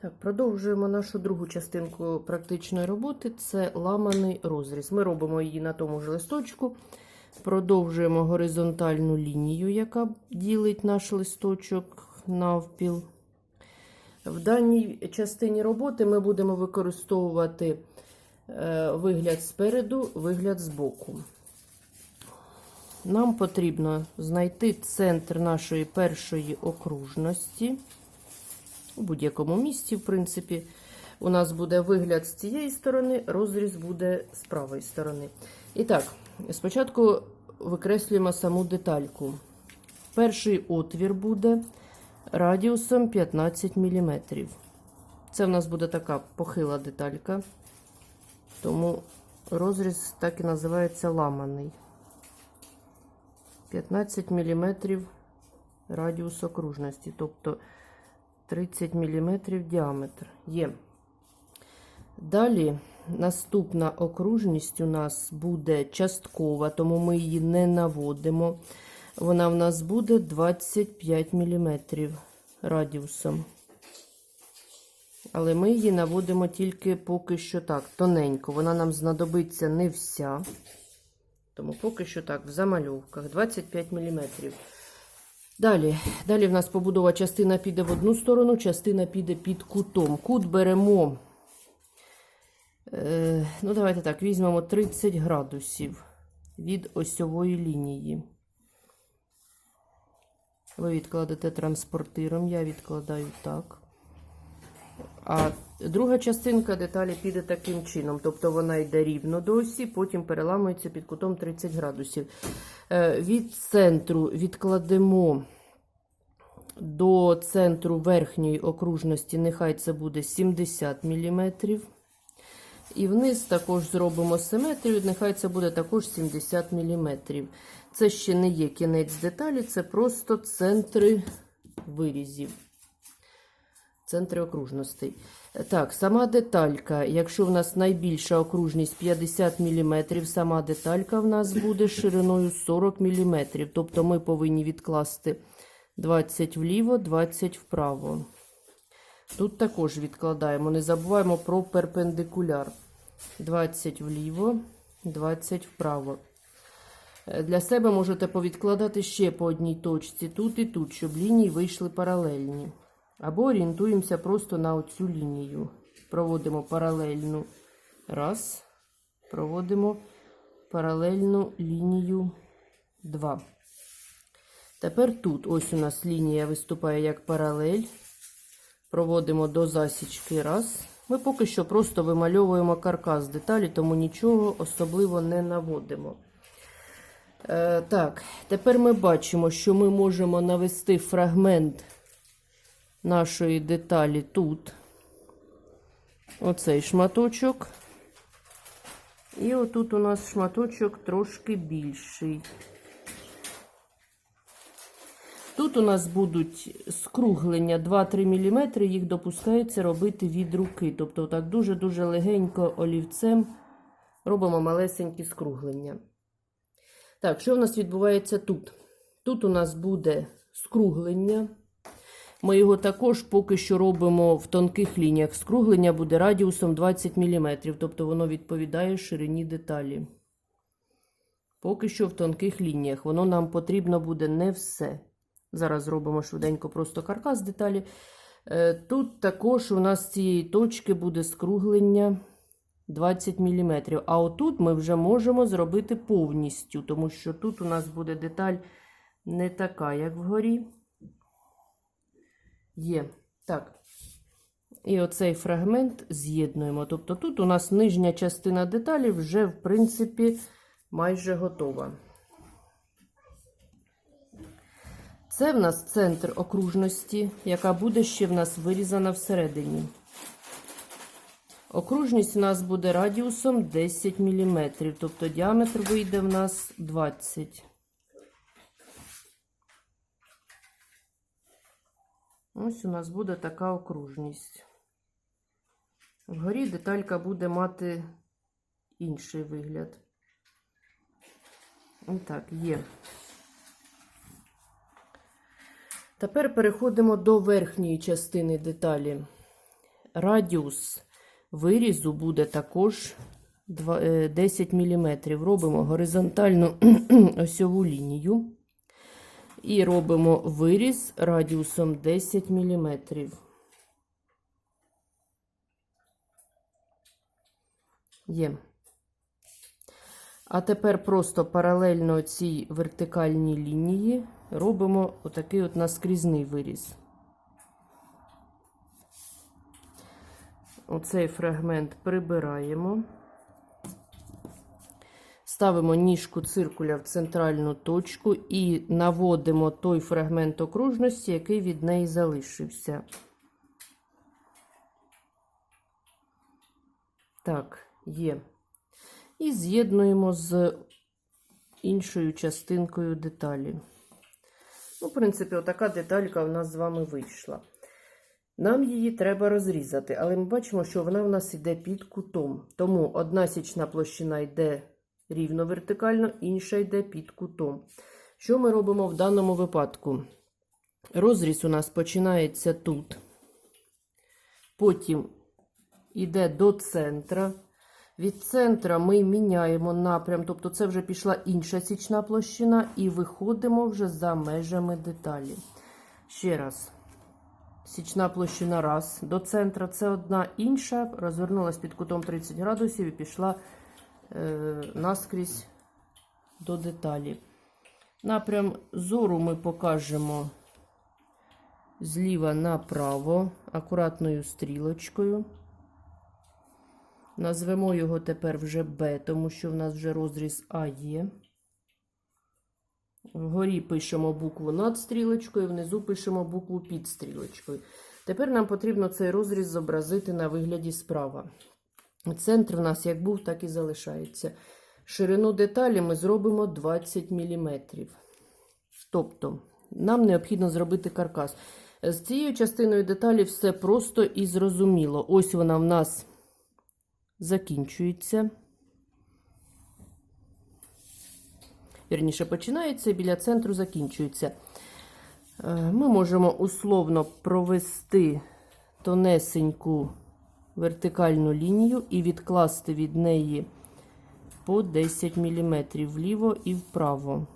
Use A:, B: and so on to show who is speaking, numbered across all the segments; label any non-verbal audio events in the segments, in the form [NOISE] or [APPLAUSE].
A: Так, продовжуємо нашу другу частинку практичної роботи. Це ламаний розріз. Ми робимо її на тому ж листочку. Продовжуємо горизонтальну лінію, яка ділить наш листочок навпіл. В даній частині роботи ми будемо використовувати е, вигляд спереду, вигляд збоку. Нам потрібно знайти центр нашої першої окружності. У будь-якому місці, в принципі, у нас буде вигляд з цієї сторони, розріз буде з правої сторони. І так, спочатку викреслюємо саму детальку. Перший отвір буде радіусом 15 мм. Це в нас буде така похила деталька, тому розріз так і називається ламаний. 15 мм радіус окружності, тобто 30 мм діаметр є. Далі наступна окружність у нас буде часткова, тому ми її не наводимо. Вона в нас буде 25 мм радіусом. Але ми її наводимо тільки поки що так, тоненько. Вона нам знадобиться не вся. Тому поки що так, в замальовках 25 мм. Далі, далі в нас побудова частина піде в одну сторону, частина піде під кутом. Кут беремо, е, ну давайте так, візьмемо 30 градусів від осьової лінії. Ви відкладете транспортиром, я відкладаю так. А друга частинка деталі піде таким чином. Тобто вона йде рівно до осі, потім переламується під кутом 30 градусів. Е, Від центру відкладемо до центру верхньої окружності, нехай це буде 70 мм. І вниз також зробимо симетрію, нехай це буде також 70 мм. Це ще не є кінець деталі, це просто центри вирізів. Центри окружностей. Так, сама деталька. Якщо в нас найбільша окружність 50 мм, сама деталька в нас буде шириною 40 мм. Тобто ми повинні відкласти 20 вліво, 20 вправо. Тут також відкладаємо. Не забуваємо про перпендикуляр. 20 вліво, 20 вправо. Для себе можете повідкладати ще по одній точці, тут і тут, щоб лінії вийшли паралельні. Або орієнтуємося просто на оцю лінію. Проводимо паралельну раз. Проводимо паралельну лінію 2. Тепер тут ось у нас лінія виступає як паралель. Проводимо до засічки раз. Ми поки що просто вимальовуємо каркас деталі, тому нічого особливо не наводимо. Е, так, тепер ми бачимо, що ми можемо навести фрагмент нашої деталі тут. Оцей шматочок. І отут у нас шматочок трошки більший. Тут у нас будуть скруглення 2-3 мм, їх допускається робити від руки. Тобто, так дуже-дуже легенько олівцем робимо малесенькі скруглення. Так, що в нас відбувається тут? Тут у нас буде скруглення. Ми його також поки що робимо в тонких лініях. Скруглення буде радіусом 20 мм, тобто воно відповідає ширині деталі. Поки що в тонких лініях. Воно нам потрібно буде не все. Зараз зробимо швиденько просто каркас деталі. Е, Тут також у нас з цієї точки буде скруглення 20 мм. А отут ми вже можемо зробити повністю, тому що тут у нас буде деталь не така, як вгорі. Є. Так. І оцей фрагмент з'єднуємо. Тобто тут у нас нижня частина деталі вже, в принципі, майже готова. Це в нас центр окружності, яка буде ще в нас вирізана всередині. Окружність у нас буде радіусом 10 мм, тобто діаметр вийде в нас 20 Ось у нас буде така окружність. Вгорі деталька буде мати інший вигляд. І так, є. Тепер переходимо до верхньої частини деталі. Радіус вирізу буде також е, 10 мм. Робимо горизонтальну [CLEARS THROAT] осьову лінію і робимо виріз радіусом 10 мм. Є. А тепер просто паралельно цій вертикальній лінії робимо отакий от наскрізний виріз. Оцей фрагмент прибираємо. Ставимо ніжку циркуля в центральну точку і наводимо той фрагмент окружності, який від неї залишився. Так, є. І з'єднуємо з іншою частинкою деталі. Ну, в принципі, отака деталька у нас з вами вийшла. Нам її треба розрізати, але ми бачимо, що вона в нас йде під кутом. Тому одна січна площина йде рівно вертикально, інша йде під кутом. Що ми робимо в даному випадку? Розріз у нас починається тут, потім йде до центра. Від центра ми міняємо напрям, тобто це вже пішла інша січна площина, і виходимо вже за межами деталі. Ще раз. Січна площина раз. До центра це одна інша, розвернулась під кутом 30 градусів і пішла наскрізь до деталі. Напрям зору ми покажемо зліва направо, акуратною стрілочкою. Назвемо його тепер вже Б, тому що в нас вже розріз А є. Вгорі пишемо букву над стрілочкою, внизу пишемо букву під стрілочкою. Тепер нам потрібно цей розріз зобразити на вигляді справа. Центр в нас як був, так і залишається. Ширину деталі ми зробимо 20 мм. Тобто, нам необхідно зробити каркас. З цією частиною деталі все просто і зрозуміло. Ось вона в нас закінчується. Вірніше починається біля центру закінчується. Е, Ми можемо условно провести тонесеньку вертикальну лінію і відкласти від неї по 10 мм вліво і вправо.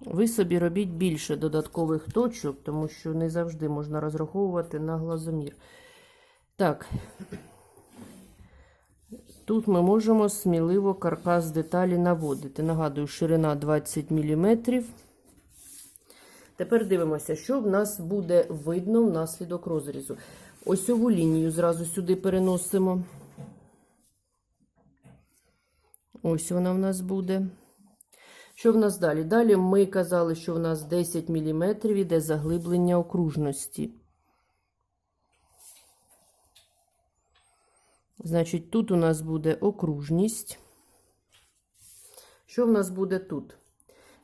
A: Ви собі робіть більше додаткових точок, тому що не завжди можна розраховувати на глазомір. Так, тут ми можемо сміливо каркас деталі наводити. Нагадую, ширина 20 мм. Тепер дивимося, що в нас буде видно внаслідок розрізу. Осьову лінію зразу сюди переносимо. Ось вона в нас буде. Що в нас далі? Далі ми казали, що в нас 10 мм іде заглиблення окружності. Значить, тут у нас буде окружність. Що в нас буде тут?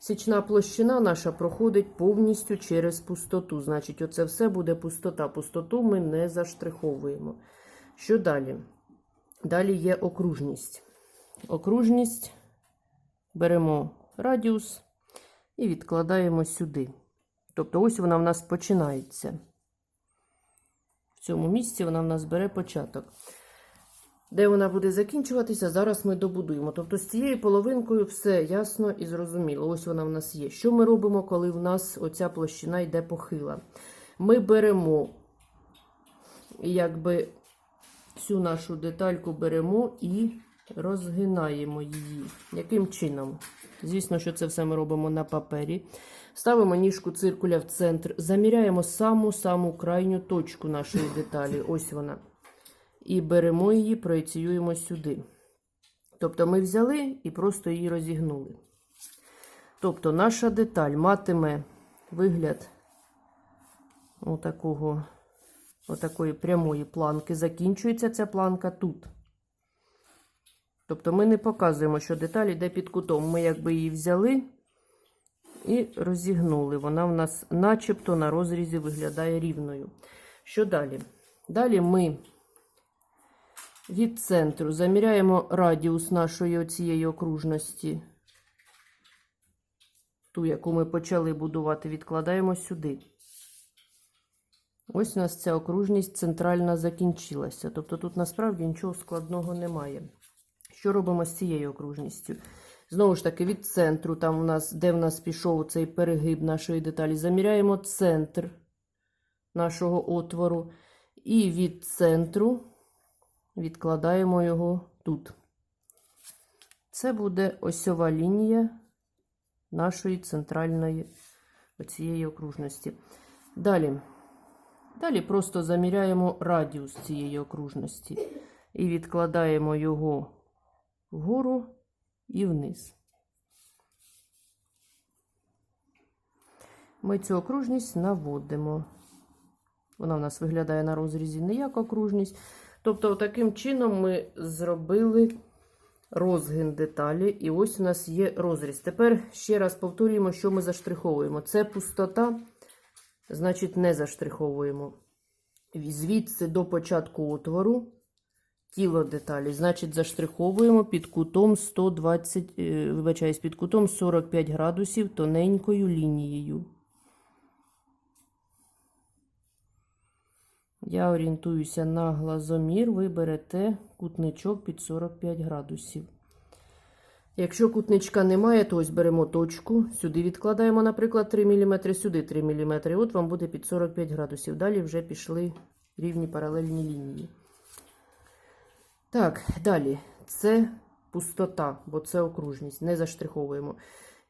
A: Січна площина наша проходить повністю через пустоту. Значить, оце все буде пустота. Пустоту ми не заштриховуємо. Що далі? Далі є окружність. Окружність беремо радіус і відкладаємо сюди. Тобто, ось вона в нас починається. В цьому місці вона в нас бере початок. Де вона буде закінчуватися, зараз ми добудуємо. Тобто з цією половинкою все ясно і зрозуміло. Ось вона в нас є. Що ми робимо, коли в нас оця площина йде похила? Ми беремо, якби цю нашу детальку беремо і розгинаємо її. Яким чином? Звісно, що це все ми робимо на папері. Ставимо ніжку циркуля в центр, заміряємо саму-саму крайню точку нашої деталі. Ось вона. І беремо її, проєціюємо сюди. Тобто ми взяли і просто її розігнули. Тобто наша деталь матиме вигляд отакого, отакої прямої планки. Закінчується ця планка тут. Тобто ми не показуємо, що деталь йде під кутом. Ми якби її взяли і розігнули. Вона в нас начебто на розрізі виглядає рівною. Що далі? Далі ми від центру заміряємо радіус нашої цієї окружності. Ту, яку ми почали будувати, відкладаємо сюди. Ось у нас ця окружність центральна закінчилася. Тобто тут насправді нічого складного немає. Що робимо з цією окружністю? Знову ж таки, від центру, там у нас, де в нас пішов цей перегиб нашої деталі, заміряємо центр нашого отвору. І від центру відкладаємо його тут. Це буде осьова лінія нашої центральної цієї окружності. Далі. Далі просто заміряємо радіус цієї окружності і відкладаємо його вгору і вниз. Ми цю окружність наводимо. Вона в нас виглядає на розрізі не як окружність. Тобто, таким чином ми зробили розгин деталі, і ось у нас є розріз. Тепер ще раз повторюємо, що ми заштриховуємо. Це пустота, значить, не заштриховуємо. Звідси до початку отвору тіло деталі, значить, заштриховуємо під кутом 120, е, вибачаюсь, під кутом 45 градусів тоненькою лінією. Я орієнтуюся на глазомір, ви берете кутничок під 45 градусів. Якщо кутничка немає, то ось беремо точку, сюди відкладаємо, наприклад, 3 мм, сюди 3 мм. От вам буде під 45 градусів. Далі вже пішли рівні паралельні лінії. Так, далі. Це пустота, бо це окружність. Не заштриховуємо.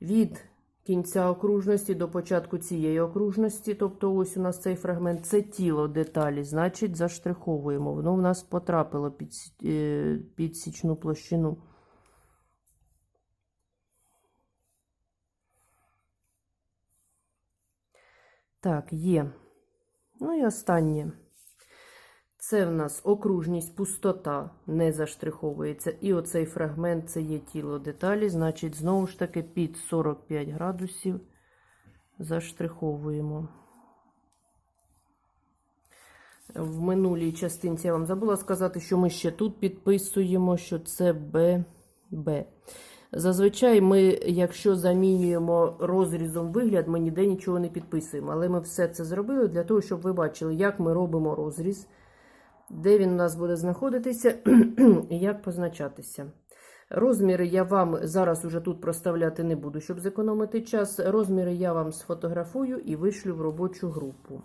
A: Від кінця окружності до початку цієї окружності, тобто ось у нас цей фрагмент, це тіло деталі, значить заштриховуємо. Воно в нас потрапило під, е, під січну площину. Так, є. Ну і останнє. Це в нас окружність, пустота не заштриховується. І оцей фрагмент це є тіло деталі, значить, знову ж таки, під 45 градусів заштриховуємо. В минулій частинці я вам забула сказати, що ми ще тут підписуємо, що це ББ. Зазвичай ми, якщо замінюємо розрізом вигляд, ми ніде нічого не підписуємо. Але ми все це зробили для того, щоб ви бачили, як ми робимо розріз, де він у нас буде знаходитися [CLEARS THROAT] і як позначатися. Розміри я вам зараз уже тут проставляти не буду, щоб зекономити час. Розміри я вам сфотографую і вишлю в робочу групу.